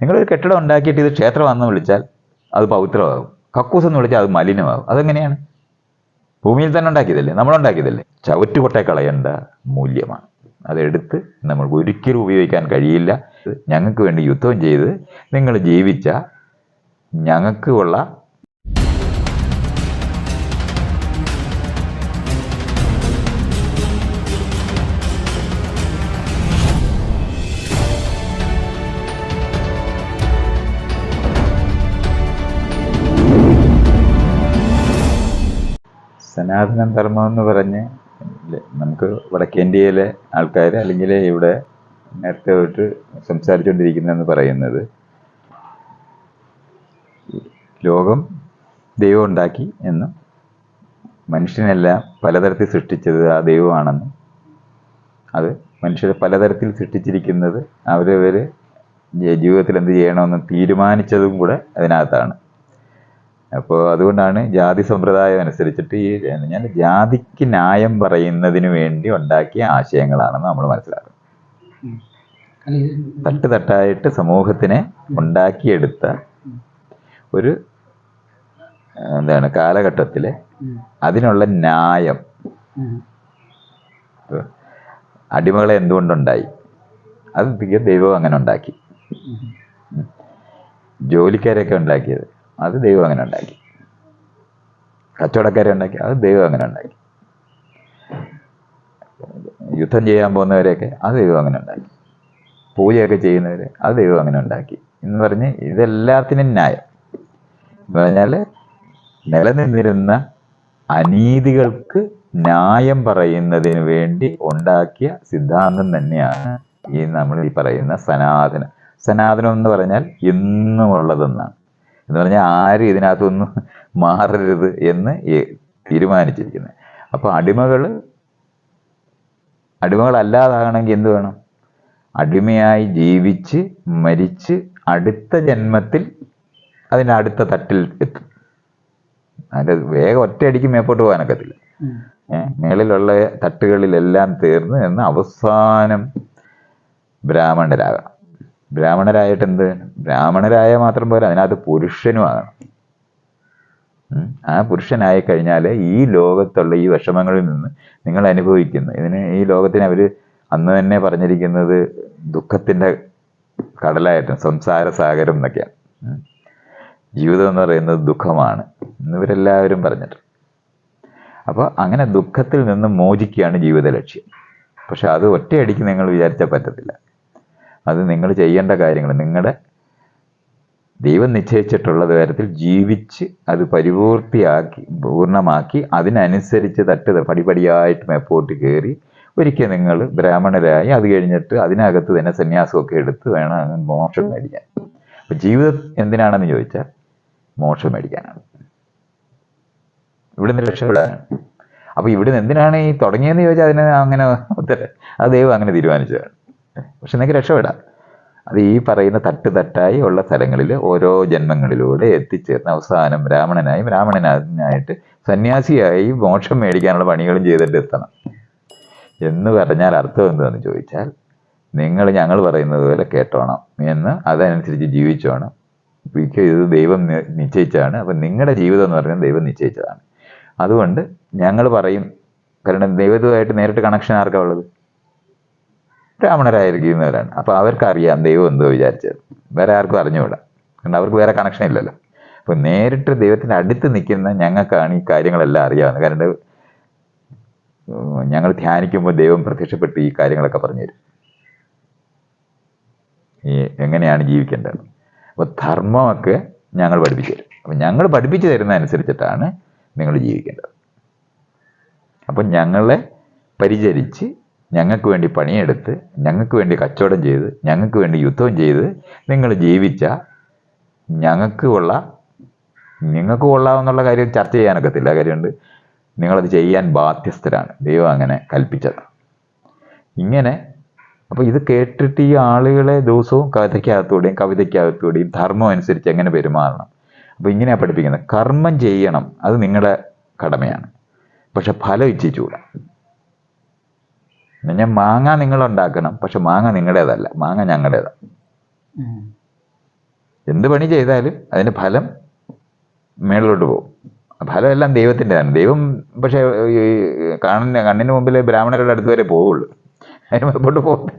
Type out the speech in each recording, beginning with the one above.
നിങ്ങളൊരു കെട്ടിടം ഉണ്ടാക്കിയിട്ട് ഇത് ക്ഷേത്രമാണെന്ന് വിളിച്ചാൽ അത് പവിത്രമാകും കക്കൂസ് എന്ന് വിളിച്ചാൽ അത് മലിനമാകും. അതെങ്ങനെയാണ്? ഭൂമിയിൽ തന്നെ ഉണ്ടാക്കിയതല്ലേ? നമ്മളുണ്ടാക്കിയതല്ലേ ചവറ്റുകൊട്ടെ കളയേണ്ട മൂല്യമാണ്. അതെടുത്ത് നമ്മൾ ഒരിക്കലും ഉപയോഗിക്കാൻ കഴിയില്ല. ഞങ്ങൾക്ക് വേണ്ടി യുദ്ധം ചെയ്ത് നിങ്ങൾ ജീവിച്ച ഞങ്ങൾക്ക് ഉള്ള സനാതന ധർമ്മം എന്ന് പറഞ്ഞ് നമുക്ക് വടക്കേന്ത്യയിലെ ആൾക്കാർ അല്ലെങ്കിൽ ഇവിടെ നേരത്തെ തൊട്ട് സംസാരിച്ചുകൊണ്ടിരിക്കുന്നതെന്ന് പറയുന്നത്. ലോകം ദൈവം ഉണ്ടാക്കി എന്നും മനുഷ്യനെല്ലാം പലതരത്തിൽ സൃഷ്ടിച്ചത് ആ ദൈവമാണെന്നും അത് മനുഷ്യരെ പലതരത്തിൽ സൃഷ്ടിച്ചിരിക്കുന്നത് അവരവർ ജീവിതത്തിൽ എന്ത് ചെയ്യണമെന്ന് തീരുമാനിച്ചതും കൂടെ അതിനകത്താണ്. അപ്പോൾ അതുകൊണ്ടാണ് ജാതി സമ്പ്രദായം അനുസരിച്ചിട്ട് ഈ ഞാൻ ജാതിക്ക് ന്യായം പറയുന്നതിന് വേണ്ടി ഉണ്ടാക്കിയ ആശയങ്ങളാണെന്ന് നമ്മൾ ഇത് തട്ട് തട്ടായിട്ട് സമൂഹത്തിനെ ഉണ്ടാക്കിയെടുത്ത ഒരു എന്താണ് കാലഘട്ടത്തിലെ അതിനുള്ള ന്യായം. അടിമകളെ എന്തുകൊണ്ടുണ്ടായി? അത് ദൈവം അങ്ങനെ ഉണ്ടാക്കി. ജോലിക്കാരെയൊക്കെ ഉണ്ടാക്കിയത്. അത് ദൈവം അങ്ങനെ ഉണ്ടാക്കി. കച്ചവടക്കാരെ ഉണ്ടാക്കി അത് ദൈവം അങ്ങനെ ഉണ്ടാക്കി. യുദ്ധം ചെയ്യാൻ പോകുന്നവരെയൊക്കെ അത് ദൈവം അങ്ങനെ ഉണ്ടാക്കി. പൂജയൊക്കെ ചെയ്യുന്നവരെ അത് ദൈവം അങ്ങനെ ഉണ്ടാക്കി എന്ന് പറഞ്ഞ് ഇതെല്ലാത്തിനും ന്യായം. എന്ന് പറഞ്ഞാൽ നിലനിന്നിരുന്ന അനീതികൾക്ക് ന്യായം പറയുന്നതിന് വേണ്ടി ഉണ്ടാക്കിയ സിദ്ധാന്തം തന്നെയാണ് ഈ നമ്മൾ ഈ പറയുന്ന സനാതന. സനാതനം എന്ന് പറഞ്ഞാൽ എന്നുമുള്ളതെന്നാണ് എന്ന് പറഞ്ഞാൽ ആരും ഇതിനകത്തൊന്നും മാറരുത് എന്ന് തീരുമാനിച്ചിരിക്കുന്നത് അപ്പോൾ അടിമകൾ അടിമകളല്ലാതാകണമെങ്കിൽ എന്ത് വേണം? അടിമയായി ജീവിച്ച് മരിച്ച് അടുത്ത ജന്മത്തിൽ അതിന്റെ അടുത്ത തട്ടിൽ എത്തും. അതിന്റെ വേഗം ഒറ്റയടിക്ക് മേപ്പോട്ട് പോകാനൊക്കത്തില്ല. മേളിലുള്ള തട്ടുകളിലെല്ലാം തീർന്ന് എന്ന് അവസാനം ബ്രാഹ്മണരാകാം. ബ്രാഹ്മണരായിട്ട് എന്ത് ബ്രാഹ്മണരായ മാത്രം പോലെ അതിനകത്ത് പുരുഷനും ആകണം. ആ പുരുഷനായി കഴിഞ്ഞാൽ ഈ ലോകത്തുള്ള ഈ വിഷമങ്ങളിൽ നിന്ന് നിങ്ങൾ അനുഭവിക്കുന്നു. ഇതിന് ഈ ലോകത്തിന് അവർ അന്ന് തന്നെ പറഞ്ഞിരിക്കുന്നത് ദുഃഖത്തിന്റെ കടലായിട്ടും സംസാര സാഗരം എന്നൊക്കെയാണ്. ജീവിതം എന്ന് പറയുന്നത് ദുഃഖമാണ് എന്നിവരെല്ലാവരും പറഞ്ഞിട്ട്. അപ്പോൾ അങ്ങനെ ദുഃഖത്തിൽ നിന്ന് മോചിക്കുകയാണ് ജീവിത ലക്ഷ്യം പക്ഷെ അത് ഒറ്റയടിക്ക് നിങ്ങൾ വിചാരിച്ചാൽ പറ്റത്തില്ല. അത് നിങ്ങൾ ചെയ്യേണ്ട കാര്യങ്ങൾ. നിങ്ങളുടെ ദൈവം നിശ്ചയിച്ചിട്ടുള്ള തരത്തിൽ ജീവിച്ച് അത് പരിപൂർത്തിയാക്കി പൂർണമാക്കി അതിനനുസരിച്ച് തട്ട് പടിപടിയായിട്ട് മേപ്പോട്ട് കയറി ഒരിക്കൽ നിങ്ങൾ ബ്രാഹ്മണരായി അത് കഴിഞ്ഞിട്ട് അതിനകത്ത് തന്നെ സന്യാസമൊക്കെ എടുത്ത് വേണം മോക്ഷം മേടിക്കാൻ. അപ്പം ജീവിതം എന്തിനാണെന്ന് ചോദിച്ചാൽ മോക്ഷം മേടിക്കാനാണ്. ഇവിടുന്ന് രക്ഷപ്പെടാനാണ്. അപ്പോൾ ഇവിടുന്ന് എന്തിനാണ് ഈ തുടങ്ങിയെന്ന് ചോദിച്ചാൽ അതിന് അങ്ങനെ അത് ദൈവം അങ്ങനെ തീരുമാനിച്ചതാണ്. പക്ഷെ നിങ്ങൾക്ക് രക്ഷപ്പെടാം. അത് ഈ പറയുന്ന തട്ട് തട്ടായി ഉള്ള സ്ഥലങ്ങളിൽ ഓരോ ജന്മങ്ങളിലൂടെ എത്തിച്ചേർന്ന് അവസാനം ബ്രാഹ്മണനായി ബ്രാഹ്മണനായിട്ട് സന്യാസിയായി മോക്ഷം മേടിക്കാനുള്ള പണികളും ചെയ്തിട്ട് എത്തണം എന്ന് പറഞ്ഞാൽ അർത്ഥം എന്താണെന്ന് ചോദിച്ചാൽ നിങ്ങൾ ഞങ്ങൾ പറയുന്നത് പോലെ കേട്ടോണം. എന്ന് അതനുസരിച്ച് ജീവിച്ചോണം. എനിക്ക് ഇത് ദൈവം നിശ്ചയിച്ചാണ് അപ്പം നിങ്ങളുടെ ജീവിതം എന്ന് പറഞ്ഞാൽ ദൈവം നിശ്ചയിച്ചതാണ്. അതുകൊണ്ട് ഞങ്ങൾ പറയും. കാരണം ദൈവത്തുമായിട്ട് നേരിട്ട് കണക്ഷൻ ആർക്കാ ഉള്ളത്? ബ്രാഹ്മണരായിരിക്കുന്നവരാണ്. അപ്പോൾ അവർക്കറിയാം ദൈവം എന്തോ വിചാരിച്ചത്. വേറെ ആർക്കും അറിഞ്ഞുകൂടാ. കാരണം അവർക്ക് വേറെ കണക്ഷൻ ഇല്ലല്ലോ. അപ്പോൾ നേരിട്ട് ദൈവത്തിന്റെ അടുത്ത് നിൽക്കുന്ന ഞങ്ങൾക്കാണ് ഈ കാര്യങ്ങളെല്ലാം അറിയാവുന്നത്. കാരണം ഞങ്ങൾ ധ്യാനിക്കുമ്പോൾ ദൈവം പ്രത്യക്ഷപ്പെട്ട് ഈ കാര്യങ്ങളൊക്കെ പറഞ്ഞു തരും. ഈ എങ്ങനെയാണ് ജീവിക്കേണ്ടത്? അപ്പോൾ ധർമ്മമൊക്കെ ഞങ്ങൾ പഠിപ്പിച്ചു തരും. അപ്പം ഞങ്ങൾ പഠിപ്പിച്ചു തരുന്ന അനുസരിച്ചിട്ടാണ് നിങ്ങൾ ജീവിക്കേണ്ടത്. അപ്പം ഞങ്ങളെ പരിചരിച്ച് ഞങ്ങൾക്ക് വേണ്ടി പണിയെടുത്ത് ഞങ്ങൾക്ക് വേണ്ടി കച്ചവടം ചെയ്ത് ഞങ്ങൾക്ക് വേണ്ടി യുദ്ധം ചെയ്ത് നിങ്ങൾ ജീവിച്ച ഞങ്ങൾക്ക് കൊള്ള നിങ്ങൾക്ക് കൊള്ളാമെന്നുള്ള കാര്യം ചർച്ച ചെയ്യാനൊക്കത്തില്ല കാര്യമുണ്ട് നിങ്ങളത് ചെയ്യാൻ ബാധ്യസ്ഥരാണ്. ദൈവം അങ്ങനെ കൽപ്പിച്ചത് ഇങ്ങനെ അപ്പോൾ ഇത് കേട്ടിട്ട് ഈ ആളുകളെ ദിവസവും കഥയ്ക്കകത്തൂടെയും കവിതയ്ക്കകത്തൂടെയും ധർമ്മം അനുസരിച്ച് എങ്ങനെ പെരുമാറണം? അപ്പോൾ ഇങ്ങനെയാണ് പഠിപ്പിക്കുന്നത്. കർമ്മം ചെയ്യണം അത് നിങ്ങളുടെ കടമയാണ്. പക്ഷെ ഫലം ഇച്ഛിച്ചുകൂടാ ഞാൻ മാങ്ങ നിങ്ങൾ ഉണ്ടാക്കണം പക്ഷെ മാങ്ങ നിങ്ങളുടേതല്ല. മാങ്ങ ഞങ്ങളുടേതാണ് എന്ത് പണി ചെയ്താലും അതിന്റെ ഫലം മേളിലോട്ട് പോകും. ഫലം എല്ലാം ദൈവത്തിന്റെതാണ്. ദൈവം പക്ഷേ ഈ കാണുന്ന കണ്ണിന് മുമ്പിൽ ബ്രാഹ്മണരുടെ അടുത്ത് വരെ പോവുള്ളൂ. അതിന് മുമ്പോട്ട് പോകും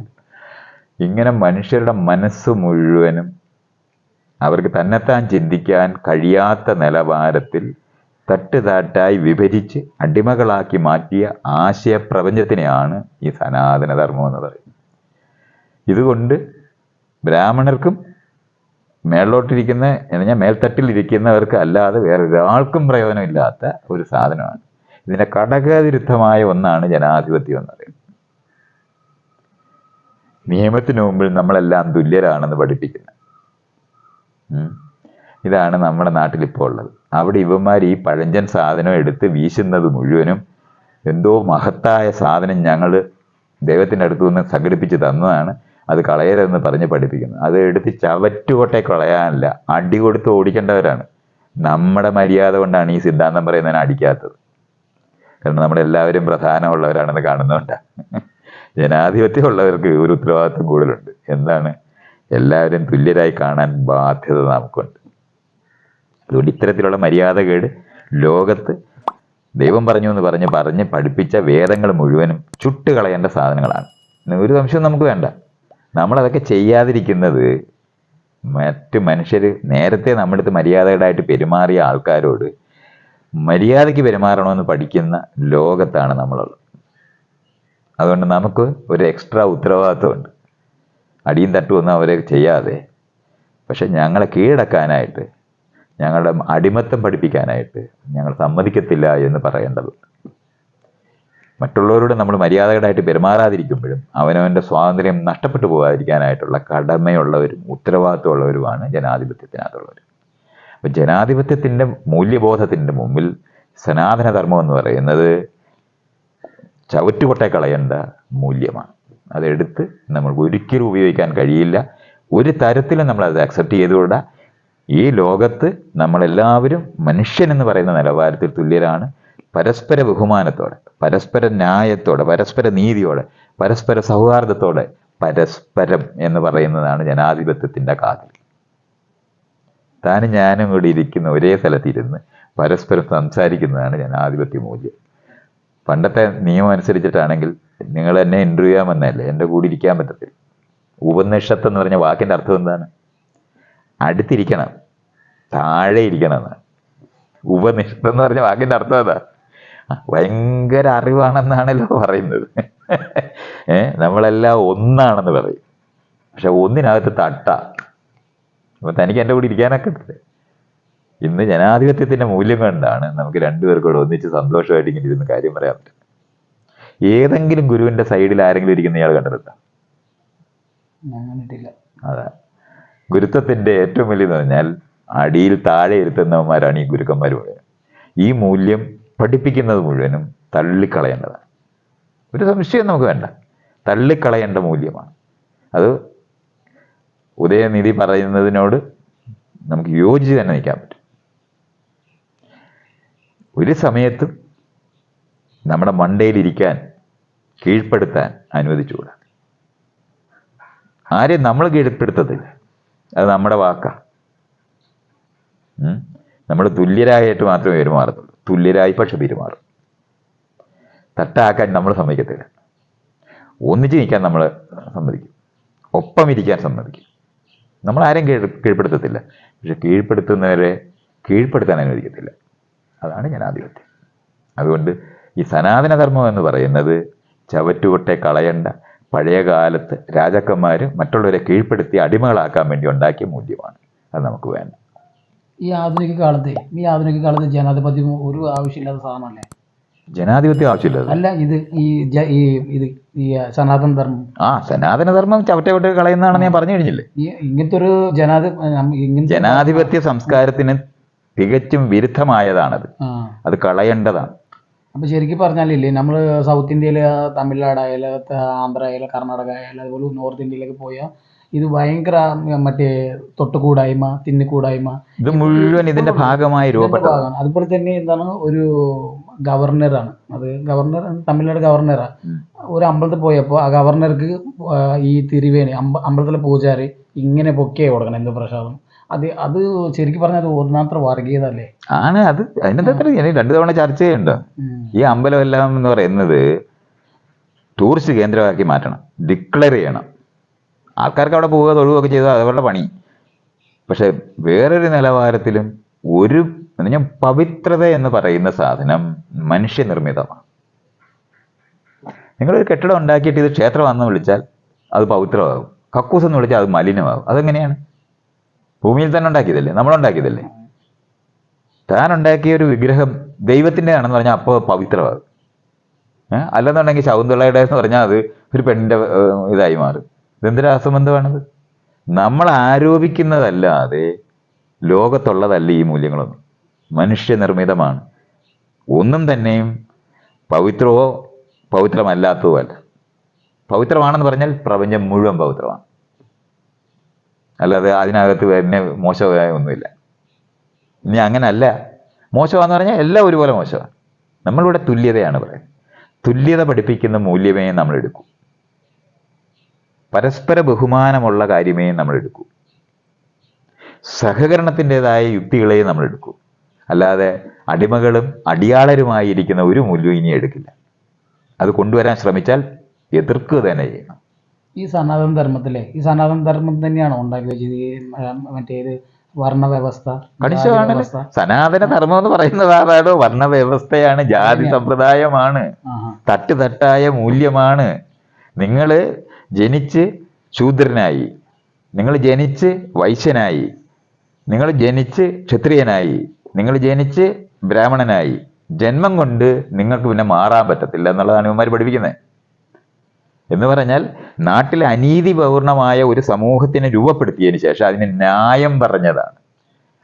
ഇങ്ങനെ മനുഷ്യരുടെ മനസ്സ് മുഴുവനും അവർക്ക് തന്നെത്താൻ ചിന്തിക്കാൻ കഴിയാത്ത നിലവാരത്തിൽ തട്ടുതാട്ടായി വിഭജിച്ച് അടിമകളാക്കി മാറ്റിയ ആശയപ്രപഞ്ചത്തിനെയാണ് ഈ സനാതനധർമ്മം എന്ന് പറയുന്നത്. ഇതുകൊണ്ട് ബ്രാഹ്മണർക്കും മേളിലോട്ടിരിക്കുന്ന പറഞ്ഞാൽ മേൽത്തട്ടിലിരിക്കുന്നവർക്ക് അല്ലാതെ വേറെ ഒരാൾക്കും പ്രയോജനമില്ലാത്ത ഒരു സാധനമാണ്. ഇതിന്റെ ഘടകവിരുദ്ധമായ ഒന്നാണ് ജനാധിപത്യം എന്ന് പറയുന്നത്. നിയമത്തിന് മുമ്പിൽ നമ്മളെല്ലാം തുല്യരാണെന്ന് പഠിപ്പിക്കുന്നത്. ഇതാണ് നമ്മുടെ നാട്ടിൽ ഇപ്പോൾ ഉള്ളത്. അവിടെ ഇവന്മാർ ഈ പഴഞ്ചൻ സാധനം എടുത്ത് വീശുന്നത് മുഴുവനും എന്തോ മഹത്തായ സാധനം ഞങ്ങൾ ദൈവത്തിന്റെ അടുത്തു നിന്ന് സംഘടിപ്പിച്ച് തന്നതാണ്. അത് കളയരുതെന്ന് പറഞ്ഞ് പഠിപ്പിക്കുന്നു. അത് എടുത്ത് ചവറ്റുകൊട്ടെ കളയാനല്ല അടി കൊടുത്ത് ഓടിക്കേണ്ടവരാണ്. നമ്മുടെ മര്യാദ കൊണ്ടാണ് ഈ സിദ്ധാന്തം പറയുന്നതിന് അടിക്കാത്തത്. കാരണം നമ്മളെല്ലാവരും പ്രധാനമുള്ളവരാണെന്ന് കാണുന്നുണ്ട് ജനാധിപത്യം ഉള്ളവർക്ക് ഒരു ഉത്തരവാദിത്വം കൂടുതലുണ്ട്. എന്താണ്? എല്ലാവരും തുല്യരായി കാണാൻ ബാധ്യത നമുക്കുണ്ട്. അതുകൊണ്ട് ഇത്തരത്തിലുള്ള മര്യാദകേട് ലോകത്ത് ദൈവം പറഞ്ഞു എന്ന് പറഞ്ഞ് പറഞ്ഞ് പഠിപ്പിച്ച വേദങ്ങൾ മുഴുവനും ചുട്ടുകളയേണ്ട സാധനങ്ങളാണ്. ഒരു സംശയം നമുക്ക് വേണ്ട. നമ്മളതൊക്കെ ചെയ്യാതിരിക്കുന്നത് മറ്റ് മനുഷ്യർ നേരത്തെ നമ്മുടെ അടുത്ത് മര്യാദകളായിട്ട് പെരുമാറിയ ആൾക്കാരോട് മര്യാദയ്ക്ക് പെരുമാറണമെന്ന് പഠിക്കുന്ന ലോകത്താണ് നമ്മളുള്ളത്. അതുകൊണ്ട് നമുക്ക് ഒരു എക്സ്ട്രാ ഉത്തരവാദിത്വമുണ്ട്. അടിയും തട്ടുമൊന്നും അവരെ ചെയ്യാതെ. പക്ഷെ ഞങ്ങളെ കീഴടക്കാനായിട്ട് ഞങ്ങളുടെ അടിമത്തം പഠിപ്പിക്കാനായിട്ട് ഞങ്ങൾ സമ്മതിക്കത്തില്ല എന്ന് പറയേണ്ടത്. മറ്റുള്ളവരോട് നമ്മൾ മര്യാദകളായിട്ട് പെരുമാറാതിരിക്കുമ്പോഴും അവനവന്റെ സ്വാതന്ത്ര്യം നഷ്ടപ്പെട്ടു പോകാതിരിക്കാനായിട്ടുള്ള കടമയുള്ളവരും ഉത്തരവാദിത്വമുള്ളവരുമാണ് ജനാധിപത്യത്തിനകത്തുള്ളവർ. അപ്പം ജനാധിപത്യത്തിന്റെ മൂല്യബോധത്തിന്റെ മുമ്പിൽ സനാതനധർമ്മം എന്ന് പറയുന്നത് ചവറ്റുകൊട്ടെ കളയേണ്ട മൂല്യമാണ്. അതെടുത്ത് നമ്മൾ ഒരിക്കലും ഉപയോഗിക്കാൻ കഴിയില്ല. ഒരു തരത്തിലും നമ്മൾ അത് അക്സെപ്റ്റ് ചെയ്തുകൂടാ. ഈ ലോകത്ത് നമ്മളെല്ലാവരും മനുഷ്യൻ എന്ന് പറയുന്ന നിലവാരത്തിൽ തുല്യരാണ്. പരസ്പര ബഹുമാനത്തോടെ പരസ്പര ന്യായത്തോടെ പരസ്പര നീതിയോടെ പരസ്പര സൗഹാർദ്ദത്തോടെ പരസ്പരം എന്ന് പറയുന്നതാണ് ജനാധിപത്യത്തിന്റെ കാതിൽ. താനും ഞാനും കൂടി ഇരിക്കുന്ന ഒരേ സ്ഥലത്തിരുന്ന് പരസ്പരം സംസാരിക്കുന്നതാണ് ജനാധിപത്യ മൂല്യം പണ്ടത്തെ നിയമം അനുസരിച്ചിട്ടാണെങ്കിൽ നിങ്ങൾ എന്നെ ഇന്റർവ്യൂ ചെയ്യാൻ വന്നതല്ലേ? എന്റെ കൂടെ ഇരിക്കാൻ പറ്റത്തില്ല. ഉപനിഷത്ത് എന്ന് പറഞ്ഞ വാക്കിന്റെ അർത്ഥം എന്താണ്? അടുത്തിരിക്കണം. താഴെ ഇരിക്കണം എന്നാണ് ഉപനിഷത്ത് എന്ന് പറഞ്ഞ വാക്കിന്റെ അർത്ഥം അതാ. ഭയങ്കര അറിവാണെന്നാണല്ലോ പറയുന്നത്. ഏ നമ്മളെല്ലാം ഒന്നാണെന്ന് പറയും. പക്ഷെ ഒന്നിനകത്ത് തട്ട. അപ്പൊ തനിക്ക് എന്റെ കൂടെ ഇരിക്കാനൊക്കെ ഇന്ന് ജനാധിപത്യത്തിന്റെ മൂല്യം കണ്ടാണ് നമുക്ക് രണ്ടുപേർക്കും കൂടെ ഒന്നിച്ച് സന്തോഷമായിട്ട് ഇങ്ങനെ ഇരുന്ന് കാര്യം പറയാൻ പറ്റും. ഏതെങ്കിലും ഗുരുവിന്റെ സൈഡിൽ ആരെങ്കിലും ഇരിക്കുന്ന ഇയാൾ കണ്ടിട്ടുണ്ടോ അതാ. ഗുരുത്വത്തിന്റെ ഏറ്റവും വലിയ പറഞ്ഞാൽ അടിയിൽ താഴെ ഇരുത്തുന്നവന്മാരാണ് ഈ ഗുരുക്കന്മാർ മുഴുവൻ ഈ മൂല്യം പഠിപ്പിക്കുന്നത് മുഴുവനും തള്ളിക്കളയേണ്ടതാണ്. ഒരു സംശയം നമുക്ക് വേണ്ട. തള്ളിക്കളയേണ്ട മൂല്യമാണ്. അത് ഉദയനിധി പറയുന്നതിനോട് നമുക്ക് യോജിച്ച് തന്നെ നിൽക്കാൻ പറ്റും. ഒരു സമയത്തും നമ്മുടെ മണ്ടയിലിരിക്കാൻ കീഴ്പ്പെടുത്താൻ അനുവദിച്ചുകൂടാ. ആരെയും നമ്മൾ കീഴ്പ്പെടുത്തത്തില്ല. അത് നമ്മുടെ വാക്കാ. നമ്മൾ തുല്യരായിട്ട് മാത്രമേ പെരുമാറത്തുള്ളൂ തുല്യരായി പക്ഷെ പെരുമാറും. തട്ടാക്കാൻ നമ്മൾ സമ്മതിക്കത്തില്ല. ഒന്നിച്ച് നിൽക്കാൻ നമ്മൾ സമ്മതിക്കും. ഒപ്പം ഇരിക്കാൻ സമ്മതിക്കും. നമ്മൾ ആരെയും കീഴ് കീഴ്പ്പെടുത്തത്തില്ല. പക്ഷെ കീഴ്പ്പെടുത്തുന്നവരെ കീഴ്പ്പെടുത്താൻ അനുവദിക്കത്തില്ല. അതാണ് ഞാൻ ജനാധിപത്യം. അതുകൊണ്ട് ഈ സനാതനധർമ്മം എന്ന് പറയുന്നത് ചവറ്റുകൊട്ടെ കളയണ്ട പഴയ കാലത്ത് രാജാക്കന്മാർ മറ്റുള്ളവരെ കീഴ്പ്പെടുത്തി അടിമകളാക്കാൻ വേണ്ടി ഉണ്ടാക്കിയ മൂല്യമാണ്. അത് നമുക്ക് വേണ്ട. ഈ ആധുനിക കാലത്ത് ഈ ആധുനിക കാലത്ത് ജനാധിപത്യം ഒരു ആവശ്യമില്ലാത്ത സാധനമല്ലേ? ജനാധിപത്യം ആവശ്യമില്ല അല്ല ഇത് ഈ ജ- ഈ ഇത് ഈ സനാതന ധർമ്മം. ആ സനാതനധർമ്മം ചവറ്റവിട്ട് കളയുന്നതാണെന്ന് ഞാൻ പറഞ്ഞു കഴിഞ്ഞില്ലേ? ഈ ഇങ്ങനത്തെ ഒരു ജനാധി ഇങ്ങനത്തെ ജനാധിപത്യ സംസ്കാരത്തിന് തികച്ചും വിരുദ്ധമായതാണത്. ആ. അത് കളയേണ്ടതാണ്. അപ്പൊ ശരിക്കും പറഞ്ഞാലില്ലേ നമ്മൾ സൗത്ത് ഇന്ത്യയിൽ തമിഴ്നാടായാലും ആന്ധ്ര ആയാലും കർണാടക ആയാലും അതുപോലെ നോർത്ത് ഇന്ത്യയിലൊക്കെ പോയാൽ ഇത് ഭയങ്കര മറ്റേ തൊട്ടുകൂടായ്മ തിന്നിക്കൂടായ്മ. ഇത് മുഴുവൻ ഇതിന്റെ ഭാഗമായി രൂപപ്പെട്ടതാണ് രൂപപ്പെട്ടത് അതുപോലെ തന്നെ എന്താണ് ഒരു ഗവർണറാണ്. അത് ഗവർണർ തമിഴ്നാട് ഗവർണറാണ് ഒരു അമ്പലത്തിൽ പോയപ്പോൾ ആ ഗവർണർക്ക് ഈ തിരുവേണി അമ്പ അമ്പലത്തിലെ പൂജാരി ഇങ്ങനെ പൊക്കിയേ കൊടുക്കണം എന്ത് പ്രസാദം. അത് അത് ശരിക്കും പറഞ്ഞത് അത് വർഗീയത അല്ലേ ആണ് അത് അതിനെന്താ രണ്ടു തവണ ചർച്ച ചെയ്യണ്ട ഈ ഈ അമ്പലമെല്ലാം എന്ന് പറയുന്നത് ടൂറിസ്റ്റ് കേന്ദ്രമാക്കി മാറ്റണം. ഡിക്ലെയർ ചെയ്യണം. ആൾക്കാർക്ക് അവിടെ പോവുക തൊഴുകയൊക്കെ ചെയ്താൽ അവരുടെ പണി. പക്ഷെ വേറൊരു നിലവാരത്തിലും ഒരു ഞാൻ പവിത്രത എന്ന് പറയുന്ന സാധനം മനുഷ്യനിർമ്മിതമാണ്. നിങ്ങളൊരു കെട്ടിടം ഉണ്ടാക്കിയിട്ട് ഇത് ക്ഷേത്രമാണെന്ന് വിളിച്ചാൽ അത് പവിത്രമാകും. കക്കൂസ് എന്ന് വിളിച്ചാൽ അത് മലിനമാകും. അതെങ്ങനെയാണ്? ഭൂമിയിൽ തന്നെ ഉണ്ടാക്കിയതല്ലേ? നമ്മളുണ്ടാക്കിയതല്ലേ താൻ ഉണ്ടാക്കിയ ഒരു വിഗ്രഹം ദൈവത്തിന്റെ ആണെന്ന് പറഞ്ഞാൽ അപ്പോൾ പവിത്രമാകും. അല്ലെന്നുണ്ടെങ്കിൽ ശകുന്തളയുടെ എന്ന് പറഞ്ഞാൽ അത് ഒരു പെണ്ണിന്റെ ഇതായി മാറും. ഇതെന്തൊരു അസംബന്ധമാണത്? നമ്മൾ ആരോപിക്കുന്നതല്ലാതെ ലോകത്തുള്ളതല്ല ഈ മൂല്യങ്ങളൊന്നും. മനുഷ്യനിർമ്മിതമാണ്. ഒന്നും തന്നെയും പവിത്രമോ പവിത്രമല്ലാത്തതോ അല്ല പവിത്രമാണെന്ന് പറഞ്ഞാൽ പ്രപഞ്ചം മുഴുവൻ പവിത്രമാണ്. അല്ലാതെ അതിനകത്ത് തന്നെ മോശമായ ഒന്നുമില്ല. ഇനി അങ്ങനല്ല. മോശമാണെന്ന് പറഞ്ഞാൽ എല്ലാം ഒരുപോലെ മോശമാണ്. നമ്മളിവിടെ തുല്യതയാണ് പറയുന്നത്. തുല്യത പഠിപ്പിക്കുന്ന മൂല്യമേ നമ്മൾ എടുക്കൂ പരസ്പര ബഹുമാനമുള്ള കാര്യമേ നമ്മൾ എടുക്കൂ സഹകരണത്തിന്റെതായ യുക്തികളെ നമ്മൾ എടുക്കൂ അല്ലാതെ അടിമകളും അടിയാളരുമായി ഇരിക്കുന്ന ഒരു മൂല്യവും ഇനി എടുക്കില്ല. അത് കൊണ്ടുവരാൻ ശ്രമിച്ചാൽ എതിർക്കുക തന്നെ ചെയ്യണം. ഈ സനാതന ധർമ്മത്തിലെ ഈ സനാതന ധർമ്മം തന്നെയാണോ ഉണ്ടാക്കി വെച്ചത് ഈ മറ്റേത് വർണവ്യവസ്ഥ ജാതി സനാതന ധർമ്മം എന്ന് പറയുന്നത് അതാണ് വർണവ്യവസ്ഥയാണ് ജാതി സമ്പ്രദായമാണ് തട്ടുതട്ടായ മൂല്യമാണ്. നിങ്ങൾ ജനിച്ച് ശൂദ്രനായി. നിങ്ങൾ ജനിച്ച് വൈശ്യനായി. നിങ്ങൾ ജനിച്ച് ക്ഷത്രിയനായി. നിങ്ങൾ ജനിച്ച് ബ്രാഹ്മണനായി. ജന്മം കൊണ്ട് നിങ്ങൾക്ക് പിന്നെ മാറാൻ പറ്റത്തില്ല എന്നുള്ളതാണ് ഇവന്മാർ പഠിപ്പിക്കുന്നത്. എന്ന് പറഞ്ഞാൽ നാട്ടിലെ അനീതിപൂർണമായ ഒരു സമൂഹത്തിനെ രൂപപ്പെടുത്തിയതിന് ശേഷം അതിന് ന്യായം പറഞ്ഞതാണ്.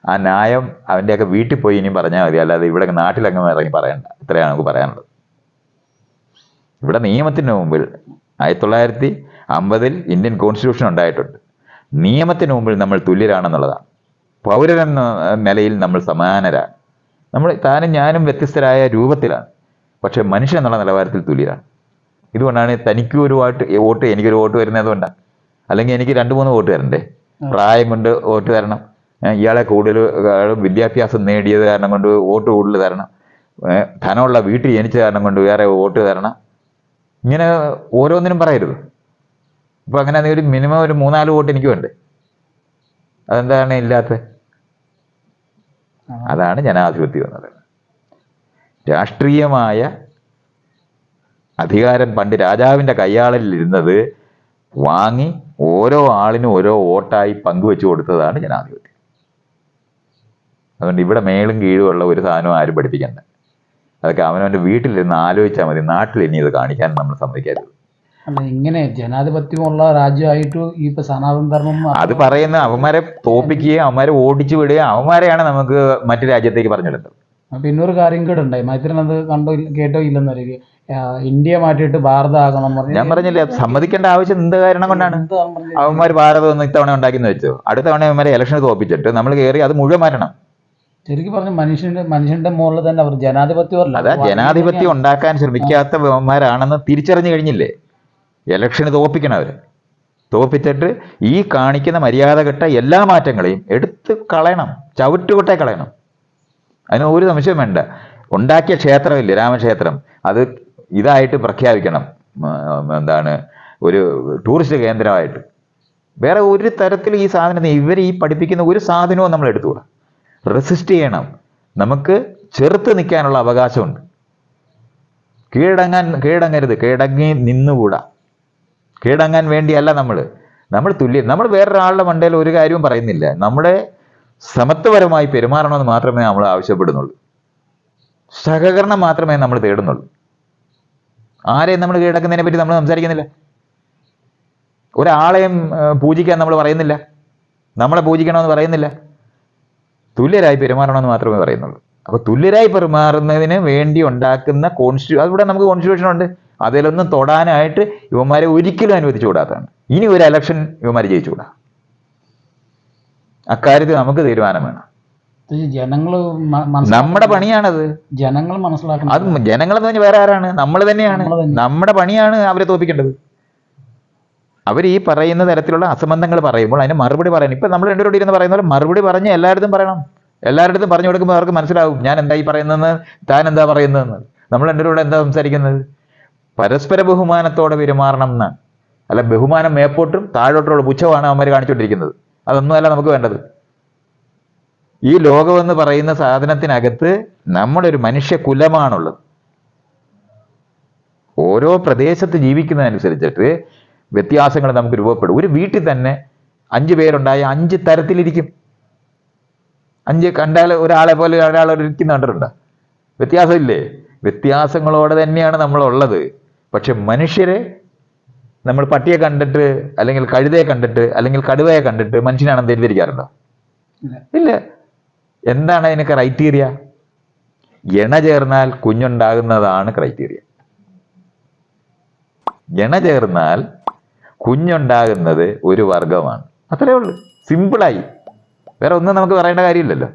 ആ ന്യായം അവന്റെയൊക്കെ വീട്ടിൽ പോയി ഇനിയും പറഞ്ഞാൽ മതി. അല്ലാതെ ഇവിടെ നാട്ടിലങ്ങ് ഇറങ്ങി പറയണ്ട. ഇത്രയാണ് നമുക്ക് പറയാനുള്ളത്. ഇവിടെ നിയമത്തിന് മുമ്പിൽ ആയിരത്തി തൊള്ളായിരത്തി അമ്പതിൽ ഇന്ത്യൻ കോൺസ്റ്റിറ്റ്യൂഷൻ ഉണ്ടായിട്ടുണ്ട്. നിയമത്തിന് മുമ്പിൽ നമ്മൾ തുല്യരാണെന്നുള്ളതാണ്. പൗരനെന്ന നിലയിൽ നമ്മൾ സമാനരാണ്. നമ്മൾ താനും ഞാനും വ്യത്യസ്തരായ രൂപത്തിലാണ്. പക്ഷെ മനുഷ്യൻ എന്നുള്ള നിലവാരത്തിൽ തുല്യരാണ്. ഇതുകൊണ്ടാണ് തനിക്ക് ഒരു വോട്ട് വോട്ട് എനിക്കൊരു വോട്ട് വരുന്നത് കൊണ്ടാണ് അല്ലെങ്കിൽ എനിക്ക് രണ്ട് മൂന്ന് വോട്ട് തരണ്ടേ പ്രായം കൊണ്ട് വോട്ട് തരണം ഇയാളെ കൂടുതൽ വിദ്യാഭ്യാസം നേടിയത് കാരണം കൊണ്ട് വോട്ട് കൂടുതൽ തരണം. ധനമുള്ള വീട്ടിൽ ജനിച്ച കാരണം കൊണ്ട് വേറെ വോട്ട് തരണം. ഇങ്ങനെ ഓരോന്നിനും പറയരുത്. ഇപ്പൊ അങ്ങനെ ഒരു മിനിമം ഒരു മൂന്നാൽ വോട്ട് എനിക്ക് വേണ്ടേ? അതെന്താണ് ഇല്ലാത്ത? അതാണ് ജനാധിപത്യം എന്ന് പറയുന്നത് രാഷ്ട്രീയമായ അധികാരം പണ്ട് രാജാവിന്റെ കയ്യാളിൽ ഇരുന്നത് വാങ്ങി ഓരോ ആളിനും ഓരോ വോട്ടായി പങ്കുവെച്ചു കൊടുത്തതാണ് ജനാധിപത്യം. അതുകൊണ്ട് ഇവിടെ മേളും കീഴുമുള്ള ഒരു സാധനവും ആരും പഠിപ്പിക്കണ്ട. അതൊക്കെ അവനവന്റെ വീട്ടിലിരുന്ന് ആലോചിച്ചാൽ മതി നാട്ടിൽ ഇനി ഇത് കാണിക്കാൻ നമ്മൾ സമ്മതിക്കരുത്. അല്ല ഇങ്ങനെ ജനാധിപത്യമുള്ള രാജ്യമായിട്ട് ഈ സനാതന ധർമ്മം അത് പറയുന്ന അവന്മാരെ തോപ്പിക്കുകയും അവന്മാരെ ഓടിച്ചു വിടുകയും അവന്മാരെയാണ് നമുക്ക് മറ്റു രാജ്യത്തേക്ക് പറഞ്ഞെടുത്തത്. പിന്നെ ഒരു കാര്യം കൂടെ ഉണ്ടായി മൈത്രിൻ അത് കണ്ടോ കേട്ടോ ഇല്ലെന്ന് പറയുക ഇന്ത്യ മാറ്റിയിട്ട് ഭാരതമാകണം പറഞ്ഞ് ഞാൻ പറഞ്ഞില്ലേ സമ്മതിക്കേണ്ട ആവശ്യം എന്ത് കാരണം കൊണ്ടാണ്? അവന്മാർ ഭാരതം ഒന്ന് ഇത്തവണ ഉണ്ടാക്കിയെന്ന് വെച്ചോ. അടുത്ത തവണ അവന്മാരെ ഇലക്ഷൻ തോപ്പിച്ചിട്ട് നമ്മൾ കയറി അത് മുഴുവൻ മാറ്റണം. ശരിക്കും പറഞ്ഞ മനുഷ്യന്റെ മനുഷ്യന്റെ മുകളിൽ തന്നെ അവർ ജനാധിപത്യമല്ല അതാ ജനാധിപത്യം ഉണ്ടാക്കാൻ ശ്രമിക്കാത്ത അവന്മാരാണെന്ന് തിരിച്ചറിഞ്ഞു കഴിഞ്ഞില്ലേ? ഇലക്ഷന് തോപ്പിക്കണം അവർ തോപ്പിച്ചിട്ട് ഈ കാണിക്കുന്ന മര്യാദ കെട്ട എല്ലാ മാറ്റങ്ങളെയും എടുത്ത് കളയണം. ചവിട്ടുകൊട്ടെ കളയണം. അതിന് ഒരു സംശയം വേണ്ട. ഉണ്ടാക്കിയ ക്ഷേത്രമില്ലേ രാമക്ഷേത്രം അത് ഇതായിട്ട് പ്രഖ്യാപിക്കണം. എന്താണ് ഒരു ടൂറിസ്റ്റ് കേന്ദ്രമായിട്ട്. വേറെ ഒരു തരത്തിൽ ഈ സാധനത്തെ ഇവർ ഈ പഠിപ്പിക്കുന്ന ഒരു സാധനവും നമ്മൾ എടുത്തുകൂടാ. റെസിസ്റ്റ് ചെയ്യണം. നമുക്ക് ചെറുത്ത് നിൽക്കാനുള്ള അവകാശമുണ്ട്. കീഴടങ്ങാൻ കീഴടങ്ങരുത്. കീഴടങ്ങി നിന്നുകൂടാ. കീഴടങ്ങാൻ വേണ്ടിയല്ല നമ്മൾ നമ്മൾ തുല്യം നമ്മൾ വേറൊരാളുടെ മണ്ടയിൽ ഒരു കാര്യവും പറയുന്നില്ല. നമ്മുടെ സമത്വപരമായി പെരുമാറണമെന്ന് മാത്രമേ നമ്മൾ ആവശ്യപ്പെടുന്നുള്ളൂ. സഹകരണം മാത്രമേ നമ്മൾ തേടുന്നുള്ളൂ. ആരെയും നമ്മൾ കീഴടക്കുന്നതിനെ പറ്റി നമ്മൾ സംസാരിക്കുന്നില്ല. ഒരാളെയും പൂജിക്കാൻ നമ്മൾ പറയുന്നില്ല. നമ്മളെ പൂജിക്കണമെന്ന് പറയുന്നില്ല. തുല്യരായി പെരുമാറണമെന്ന് മാത്രമേ പറയുന്നുള്ളൂ. അപ്പോൾ തുല്യരായി പെരുമാറുന്നതിന് വേണ്ടി ഉണ്ടാക്കുന്ന കോൺസ്റ്റിറ്റ്യൂ അതിവിടെ നമുക്ക് കോൺസ്റ്റിറ്റ്യൂഷൻ ഉണ്ട്. അതിലൊന്നും തൊടാനായിട്ട് ഇവന്മാരെ ഒരിക്കലും അനുവദിച്ചു കൂടാത്തതാണ്. ഇനി ഒരു ഇലക്ഷൻ ഇവന്മാർ ജയിച്ചുകൂടാ അക്കാര്യത്തിൽ നമുക്ക് തീരുമാനം വേണം. ജനങ്ങൾ നമ്മുടെ. പണിയാണത്. ജനങ്ങൾ മനസ്സിലാക്കണം അത് ജനങ്ങളെന്ന് പറഞ്ഞാൽ വേറെ ആരാണ്? നമ്മൾ തന്നെയാണ്. നമ്മുടെ പണിയാണ് അവരെ തോപ്പിക്കേണ്ടത് അവർ ഈ പറയുന്ന തരത്തിലുള്ള അസംബന്ധങ്ങൾ പറയുമ്പോൾ അതിന് മറുപടി പറയണം. ഇപ്പം നമ്മൾ രണ്ടുപേരോട് ഇരുന്ന് പറയുന്ന പോലെ മറുപടി പറഞ്ഞ് എല്ലായിടത്തും പറയണം. എല്ലായിടത്തും പറഞ്ഞു കൊടുക്കുമ്പോൾ അവർക്ക് മനസ്സിലാവും ഞാൻ എന്താ ഈ പറയുന്നതെന്ന്? താൻ എന്താ പറയുന്നതെന്ന്? നമ്മൾ രണ്ടുപേരോട് എന്താ സംസാരിക്കുന്നത്? പരസ്പര ബഹുമാനത്തോടെ പെരുമാറണം എന്ന് അല്ല ബഹുമാനം മേപ്പോട്ടും താഴോട്ടുള്ള പുച്ഛമാണ് അവന്മാർ കാണിച്ചുകൊണ്ടിരിക്കുന്നത്. അതൊന്നുമല്ല നമുക്ക് വേണ്ടത്. ഈ ലോകമെന്ന് പറയുന്ന സാധനത്തിനകത്ത് നമ്മളൊരു മനുഷ്യ കുലമാണുള്ളത് ഓരോ പ്രദേശത്ത് ജീവിക്കുന്നതനുസരിച്ചിട്ട് വ്യത്യാസങ്ങൾ നമുക്ക് രൂപപ്പെടും. ഒരു വീട്ടിൽ തന്നെ അഞ്ച് പേരുണ്ടായ അഞ്ച് തരത്തിലിരിക്കും. അഞ്ച് കണ്ടാൽ ഒരാളെ പോലെ ഒരാൾ ഇരിക്കുന്ന കണ്ടിട്ടുണ്ടോ? വ്യത്യാസമില്ലേ? വ്യത്യാസങ്ങളോടെ തന്നെയാണ് നമ്മളുള്ളത്. പക്ഷെ മനുഷ്യരെ നമ്മൾ പട്ടിയെ കണ്ടിട്ട് അല്ലെങ്കിൽ കഴുതയെ കണ്ടിട്ട് അല്ലെങ്കിൽ കടുവയെ കണ്ടിട്ട് മനുഷ്യനാണെന്ന് തെറ്റിദ്ധരിക്കാറുണ്ടോ? ഇല്ല. എന്താണ് അതിനൊക്കെ ക്രൈറ്റീരിയ എണ ചേർന്നാൽ കുഞ്ഞുണ്ടാകുന്നതാണ് ക്രൈറ്റീരിയ എണ ചേർന്നാൽ കുഞ്ഞുണ്ടാകുന്നത് ഒരു വർഗമാണ് അത്രേ ഉള്ളൂ. സിമ്പിളായി വേറെ ഒന്നും നമുക്ക് പറയേണ്ട കാര്യമില്ലല്ലോ.